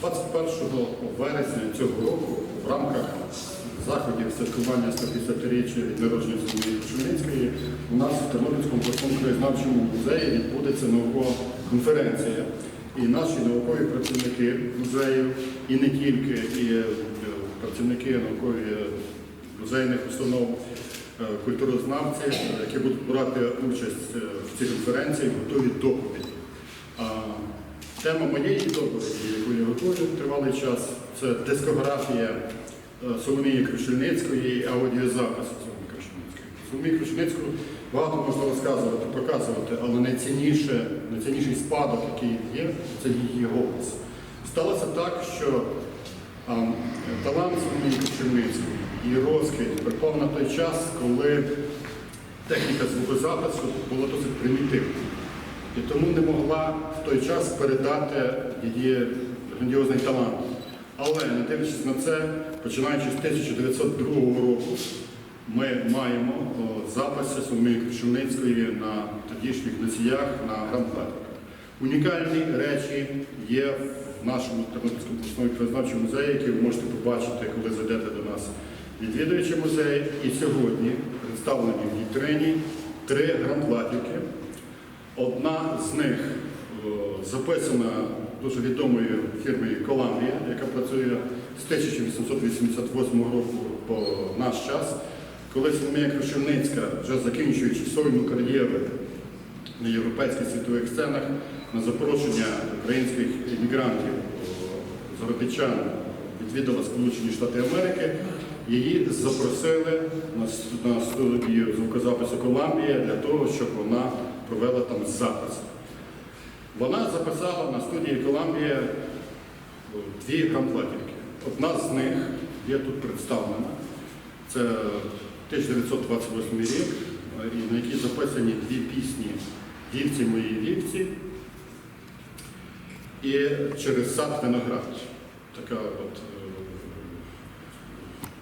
21 вересня цього року в рамках заходів святкування 150-річчя від народження Соломії Кошельницької у нас в Тернопільському обласному краєзнавчому музеї відбудеться наукова конференція. І наші наукові працівники музею, і не тільки, і е, працівники наукові музейних установ, е, культурознавці, е, які будуть брати участь е, в цій конференції, готові доповіді. Тема моєї доповіді, яку я готую тривалий час, це дискографія е, Соломії Крушельницької і аудіозапис Соломії Крушельницької. Соломії Крушельницьку багато можна розказувати, показувати, але найцінніше, найцінніший спадок, який є, це її голос. Сталося так, що а, талант Соломії Крушельницької, її розквіт припав на той час, коли техніка звукозапису була досить примітивна. І тому не могла в той час передати її грандіозний талант. Але не дивлячись на це, починаючи з 1902 року, ми маємо записи Соломії Крушельницької на тодішніх носіях на грамплатах. Унікальні речі є в нашому Тернопільському обласному краєзнавчому музеї, які ви можете побачити, коли зайдете до нас відвідуючи музей. І сьогодні представлені в вітрині три грамплатівки. Одна з них записана дуже відомою фірмою Коламбія, яка працює з 1888 року по наш час, коли Соломія Крушельницька, вже закінчуючи сольну кар'єру на європейських світових сценах, на запрошення українських іммігрантів, о, заробітчан, відвідала Сполучені Штати Америки. Її запросили на студію звукозапису Коламбія для того, щоб вона провела там запис. Вона записала на студії Коламбія дві грамплатівки. Одна з них є тут представлена. Це 1928 рік, е, на якій записані дві пісні Вівці мої вівці і через сад виноград. Така от е,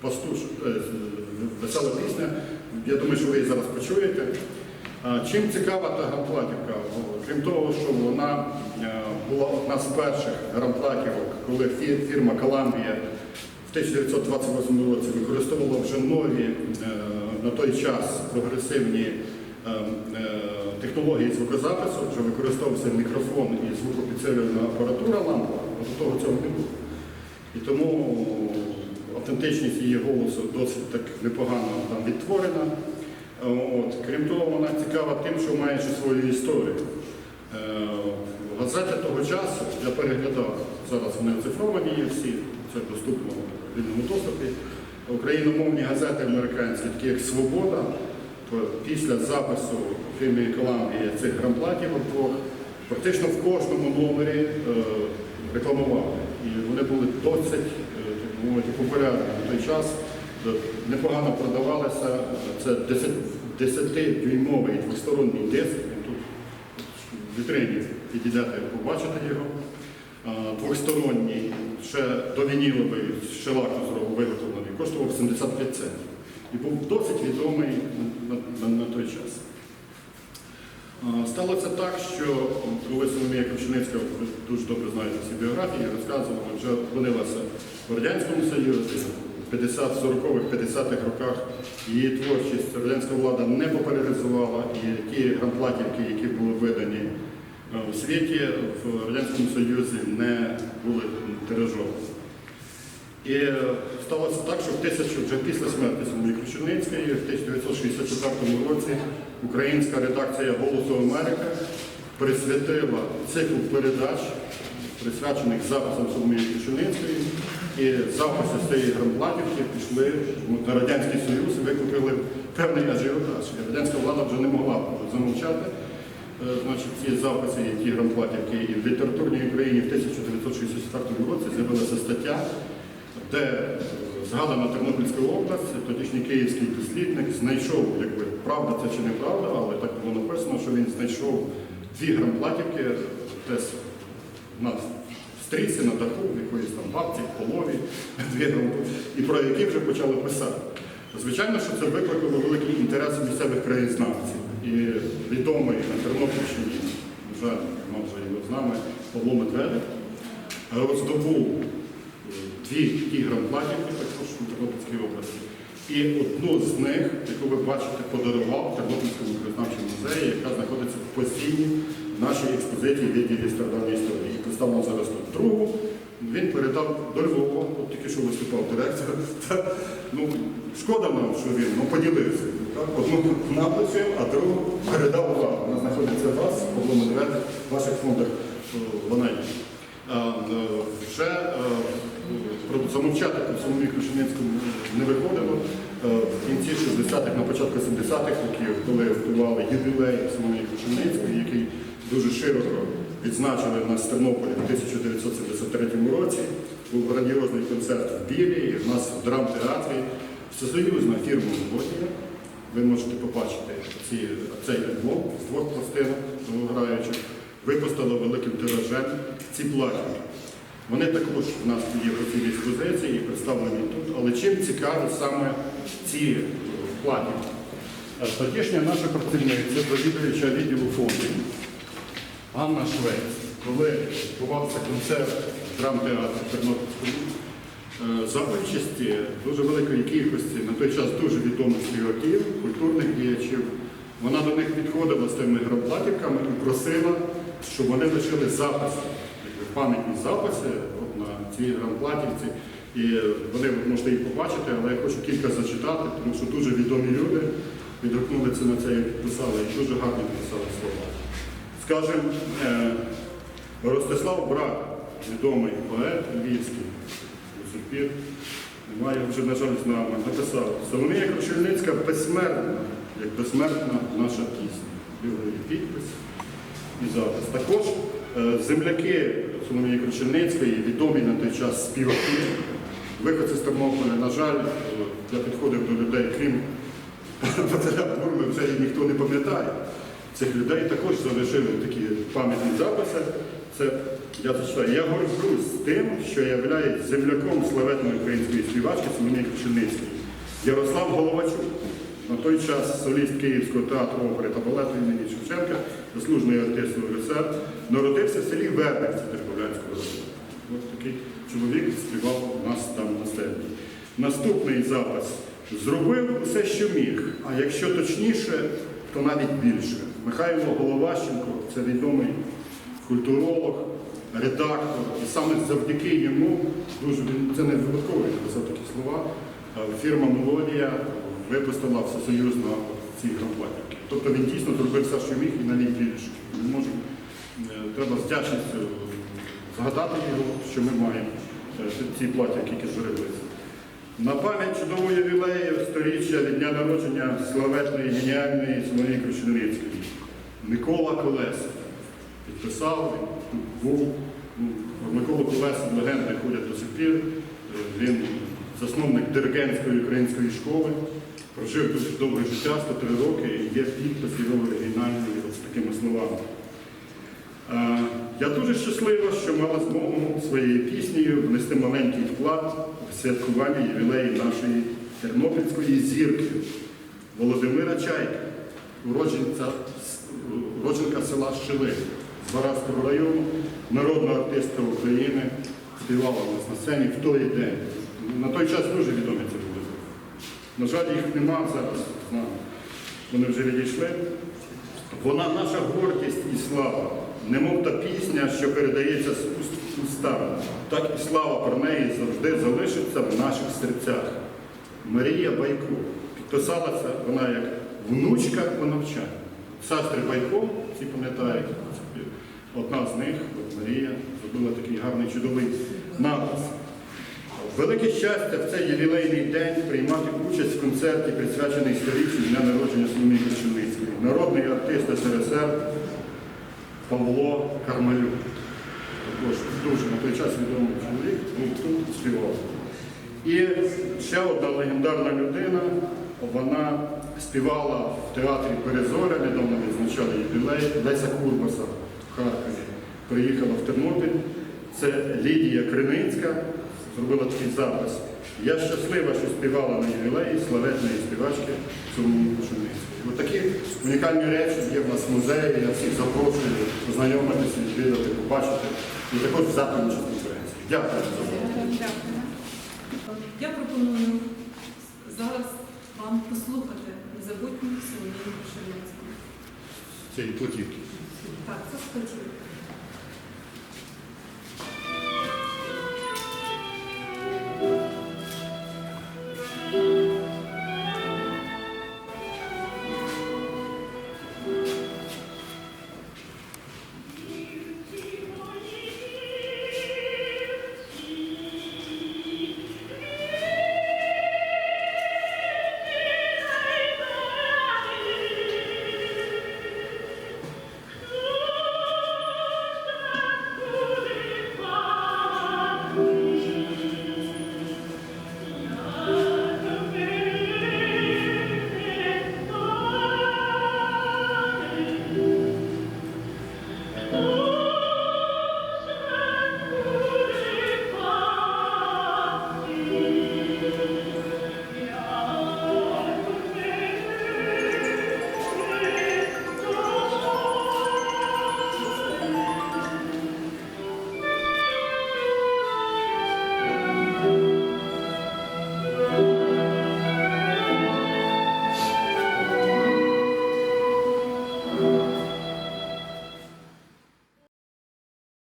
пастуш, е, весела пісня. Я думаю, що ви її зараз почуєте. Чим цікава та грамплатівка? Крім того, що вона е, була одна з перших грамплатівок, коли фірма Коламбія в 1928 році використовувала вже нові е, на той час прогресивні е, технології звукозапису, вже використовувався мікрофон і звукопідсилювальна апаратура лампа, до того цього не було. І тому автентичність її голосу досить так непогано там відтворена. От. Крім того, вона цікава тим, що має свою історію. Е, Газети того часу я переглядав, зараз вони оцифровані є всі, це доступно в вільному доступі. Україномовні газети американські, такі як Свобода, після запису фірми Коламбія цих грамплатів двох, практично в кожному номері е, рекламували. І вони були досить е, мовити, популярні на той час, непогано продавалися. Це 10-дюймовий двосторонній диск. Він тут в вітрині підійдете, побачите його. А, Двохсторонній, ще довініловий, ще лакту виготовлений, коштував 75 центів. І був досить відомий на, на, на той час. Сталося так, що коли Соломія Крушеницька, дуже добре знаєте всі біографії, розказувала, вже опинилася в Радянському Союзі, в 50-40-х, 50-х роках її творчість радянська влада не популяризувала, і ті грамплатівки, які були видані е, у світі, в Радянському Союзі не були тиражовані. І е, сталося так, що в тисячу, вже після смерті Соломії Крушельницької, в 1964 році українська редакція Голосу Америки присвятила цикл передач, присвячених записам Соломії Крушельницької. І записи з цієї грамплатівки пішли на Радянський Союз і викликали певний ажіотаж. Радянська влада вже не могла замовчати. Е, Значить, ці записи, ті грамплатівки, і в літературній Україні в 1964 році з'явилася стаття, де е, згадана Тернопільська область, тодішній київський дослідник знайшов, якби правда це чи неправда, але так було написано, що він знайшов дві грамплатівки десь на стрічці, на в якоїсь там бабці, в полові, і про які вже почали писати. Звичайно, що це викликало великий інтерес місцевих краєзнавців. І відомий на Тернопільщині, вже може його з нами, Павло Медведик, е, здобув е, дві ті грамплатівки також у Тернопільській області. І одну з них, яку ви бачите, подарував Тернопільському краєзнавчому музеї, яка знаходиться в постійній нашій експозиції відділі стародавньої історії. І представлено зараз тут другу. Він передав до Львова, от тільки що виступав директор. Ну, шкода нам, що він ну, поділився. Так? Одну написів, а другу передав вам. Вона знаходиться у вас, Медведик, в ваших фондах е, вона є. А, е, замовчати по самому Крушеницькому не виходило. Е, В кінці 60-х, на початку 70-х років, коли готували юбілей самої Крушеницької, який дуже широко відзначили в нас в Тернополі в 1973 році, був грандіозний концерт в Білі, і в нас в драмтеатрі всесоюзна фірма «Мелодія». Ви можете побачити ці, цей альбом з двох пластинок граючих. Випустила великим тиражем ці платні. Вони також в нас є в цій експозиції і представлені тут. Але чим цікаві саме ці е, платні? Тодішня наша працівниця, завідуюча відділу фондів, Анна Швець, коли відбувався концерт в драмтеатрі е, за участі дуже великої кількості на той час дуже відомих співаків, культурних діячів, вона до них підходила з тими грамплатівками і просила, щоб вони лишили записи, пам'ятні записи от на цій грамплатівці. І вони можете їх побачити, але я хочу кілька зачитати, тому що дуже відомі люди відгукнулися на це і підписали, і дуже гарно підписали слова. Скажем, е, Ростислав Брак, відомий поет львівський, до сих пір, немає вже, на жаль, з нами, написав, Соломія Крушельницька безсмертна, як безсмертна наша пісня. Білий підпис і запис. Також е, земляки Соломії Крушельницької, відомі на той час співаки, виходці з Тернополя, на жаль, я підходив до людей, крім Василя Бурми, вже їх ніхто не пам'ятає. Цих людей також залишили такі пам'ятні записи. Це я зачитаю. Я горжусь тим, що я являюсь земляком славетної української співачки Соломії Крушельницької. Ярослав Головачук, на той час соліст Київського театру опери та балету імені Шевченка, заслужений артист УРСР, народився в селі Вербівці Терполянського району. Ось такий чоловік співав у нас там на сцені. Наступний запис. Зробив усе, що міг, а якщо точніше, то навіть більше. Михайло Головащенко це відомий культуролог, редактор, і саме завдяки йому, дуже це не випадково він написав такі слова. Фірма Мелодія випустила всесоюзно ці грамплатівки. Тобто він дійсно зробив все, що міг, і навіть більше. Ми можемо, е, треба з вдячністю згадати його, що ми маємо е, ці платівки, які зробилися. На пам'ять чудового ювілею сторіччя від дня народження славетної геніальної Соломії Крушельницької. Микола Колеса підписав, був. Ну, про Колеса легенди ходять до сих пір. Він засновник диригентської української школи, прожив дуже довге життя, 103 роки, і є підпис його оригінальний з такими словами. Я дуже щаслива, що мала змогу своєю піснею внести маленький вклад в святкування ювілею нашої тернопільської зірки Володимира Чайка, уродженця, уродженка села Шили з Варавського району, народна артистка України, співала у нас на сцені в той день. На той час дуже відомі ці були. На жаль, їх нема зараз. Вони вже відійшли. Вона наша гордість і слава, немов та пісня, що передається з уст в уста, так і слава про неї завжди залишиться в наших серцях. Марія Байко підписалася вона як внучка по навчанню. Сестри Байко, всі пам'ятають, одна з них, Марія, зробила такий гарний чудовий напис. Велике щастя в цей ювілейний день приймати участь в концерті, присвячений сторіччю дня народження Соломії Кричевницької. Народний артист СРСР Павло Кармалюк. Також дуже на той час відомий чоловік, був тут співав. І ще одна легендарна людина, вона співала в театрі Перезоря, недавно відзначали ювілей, Леся Курбаса в Харкові. Приїхала в Тернопіль. Це Лідія Криницька, зробила такий запис. Я щаслива, що співала на ювілеї славетної співачки Соломії Кушельницької. Ось такі унікальні речі є в нас в музеї, я всіх запрошую познайомитися, відвідати, побачити і також взяти участь в конференції. Дякую. за увагу. Я пропоную зараз вам послухати незабутню Соломію Шевницьку. Цієї платівки. Так, це скажу.